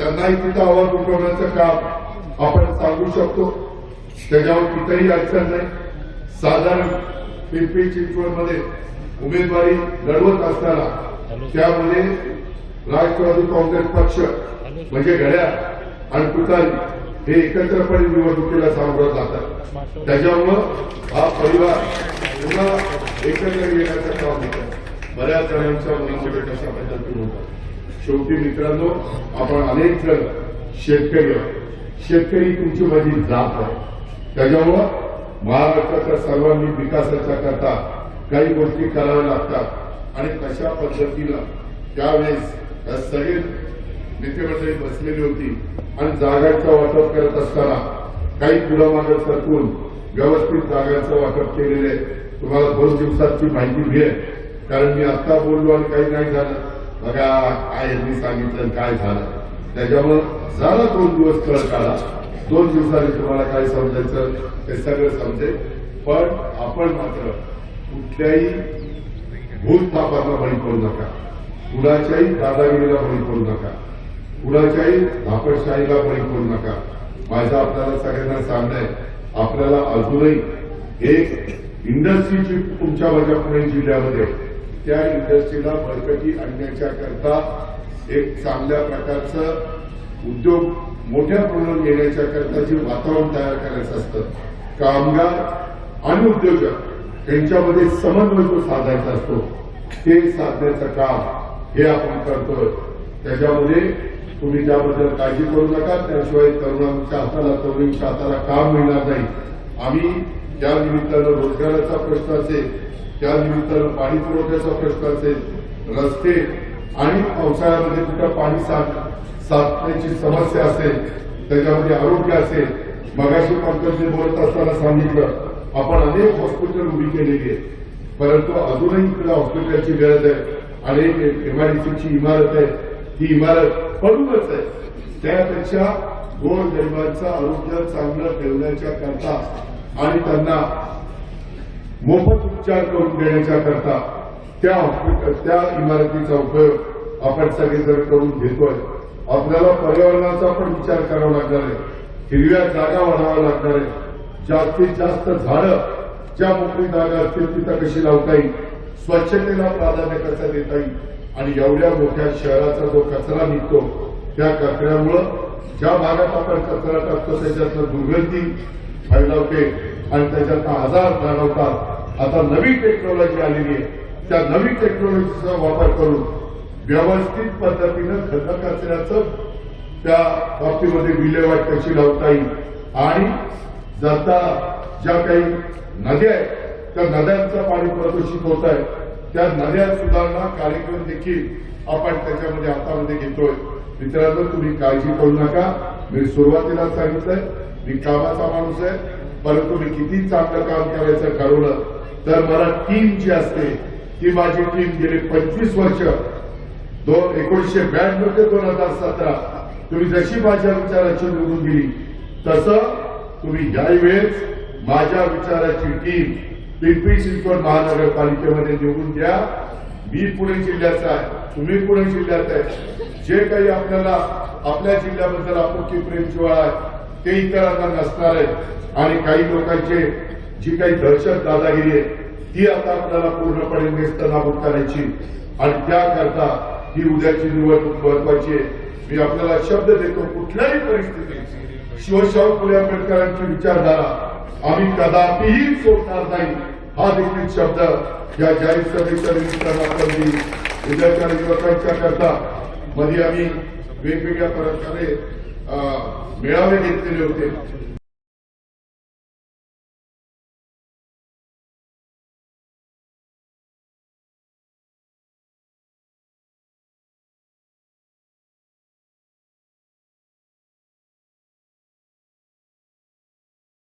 त्यांनाही तिथं आवाज उठवण्याचं काम आपण सांगू शकतो. त्याच्यावर कुठेही अडचण नाही. साधारण पिंपरी चिंचवडमध्ये उमेदवारी लढवत असताना त्यामध्ये राष्ट्रवादी काँग्रेस पक्ष म्हणजे घड्या आणि तुतारी हे एकत्रपणे निवडणुकीला सामोरं जातात. त्याच्यामुळं हा परिवार पुन्हा एकत्र येण्याचं काम होतं. बऱ्याच जणांच्या मुलांमध्ये तशा पद्धतीने होतात शेवटी मित्रांनो आपण अनेक जण शेतकरी शेतकरी तुमची माझी जात आहे. त्याच्यामुळं महाराष्ट्राच्या सर्वांनी विकासाच्या करता काही गोष्टी कराव्या लागतात आणि तशा पद्धतीनं त्यावेळेस या सगळे नेतेमंडळी बसलेली होती आणि जागांचं वाटप करत असताना काही पुढामागे सरकून व्यवस्थित जागांचं वाटप केलेलं आहे. तुम्हाला दोन दिवसाची माहिती मिळेल. कारण मी आता बोललो आणि काही नाही झालं. बघा काय मी सांगितलं काय झालं. त्याच्यामुळं झाला दोन दिवस कळ काढा दोन दिवसांनी तुम्हाला काय समजायचं ते सगळं समजेल पण आपण मात्र कुठल्याही भूतपापाला बळी पडू नका. कुणाच्याही दादागिरीला बळी पडू नका. कुणाच्याही धापटशाहीला बळी पडू नका. माझं आपल्याला सगळ्यांना सांगणं आहे आपल्याला अजूनही एक इंडस्ट्रीची तुमच्या माझ्या पुणे जिल्ह्यामध्ये त्या इंडस्ट्रीला बळकटी आणण्याच्याकरता एक चांगल्या प्रकारचं उद्योग मोठ्या प्रमाणात येण्याच्याकरता जे वातावरण तयार करायचं असतं. कामगार आणि उद्योजक यांच्यामध्ये समन्वय जो साधायचा असतो ते साधण्याचं काम हे आपण करतोय. त्याच्यामध्ये तुम्ही त्याबद्दल काळजी करू नका त्याशिवाय तरुणांच्या हाताला तरुणींच्या हाताला काम मिळणार नाही. आम्ही त्या निमित्तानं रोजगाराचा प्रश्न असेल त्या निमित्तानं पाणी पुरवठ्याचा प्रश्न असेल रस्ते आणि पावसाळ्यामध्ये कुठं पाणी साठ साठण्याची समस्या असेल त्याच्यामध्ये आरोग्य असेल मगाशी पंकजने बोलत असताना सांगितलं आपण अनेक हॉस्पिटल उभी केलेली आहेत. परंतु अजूनही इकडे हॉस्पिटलची गरज आहे. आणि एमआयडीसीची इमारत आहे. ती इमारत पडूनच आहे. त्यापेक्षा गोड गरिबांचं आरोग्य चांगलं ठेवण्याच्या करता आणि त्यांना मोफत उपचार करून देण्याच्या करता त्या हॉस्पिटल त्या इमारतीचा उपयोग आपण सगळेजण करून घेतोय. आपल्याला पर्यावरणाचा पण विचार करावा लागणार आहे. हिरव्या जागा वाढवाव्या लागणार आहे जास्तीत जास्त झाडं ज्या मोकळी जागा असतील तिथं कशी लावता येईल? स्वच्छतेला प्राधान्य कसं देता येईल? आणि एवढ्या मोठ्या शहराचा जो कचरा निघतो त्या कचऱ्यामुळं ज्या भागात आपण कचरा टाकतो त्याच्यातनं दुर्गंधी फैलावते. आणि त्याच्यातनं आजार जाणवतात. आता नवी टेक्नॉलॉजी आलेली आहे. त्या नवी टेक्नॉलॉजीचा वापर करून व्यवस्थित पद्धतीनं खत कचऱ्याचं त्या बाबतीमध्ये विल्हेवाट कशी लावता येईल? आणि जाता ज्या काही नद्या आहेत त्या नद्यांचं पाणी प्रदूषित होत आहे त्या नद्या सुधारणा कार्यक्रम देखील आपण त्याच्यामध्ये हातामध्ये घेतोय. मित्रांनो तुम्ही काळजी करू नका. मी सुरुवातीला सांगितलंय मी कामाचा माणूस आहे. परंतु मी किती चांगलं काम करायचं ठरवलं तर मला टीम जी असते ती माझी टीम गेली पंचवीस वर्ष. दोन एकोणीसशे ब्याण्णव ते दोन हजार सतरा. तुम्ही जशी माझ्या विचाराची निवडून दिली तसं तुम्ही याही वेळेस माझ्या विचाराची टीम पिंपरी चिंचवड महानगरपालिकेमध्ये निवडून द्या. मी पुणे जिल्ह्याचा आहे तुम्ही पुणे जिल्ह्यात आहे. जे काही आपल्याला आपल्या जिल्ह्याबद्दल आपुलकी प्रेम जिव्हाळा आहे ते इतरांना नसणार आहेत. आणि काही लोकांचे जी काही दहशत दादागिरी आहे ती आता आपल्याला पूर्णपणे नेस्त नाबूद करायची आणि त्याकरता ही उद्याची निवडणूक महत्वाची आहे. मी आपल्याला शब्द देतो कुठल्याही परिस्थितीत. शिवशाहू फुले आंबेडकरांची विचारधारा आम्ही कदापिही सोडणार नाही. हा देखील शब्द या जाहीर सभेच्या निमित्तानं आपण उद्याच्या निवडणुकांच्या करता. मध्ये आम्ही वेगवेगळ्या प्रकारे मेळावे घेतलेले होते.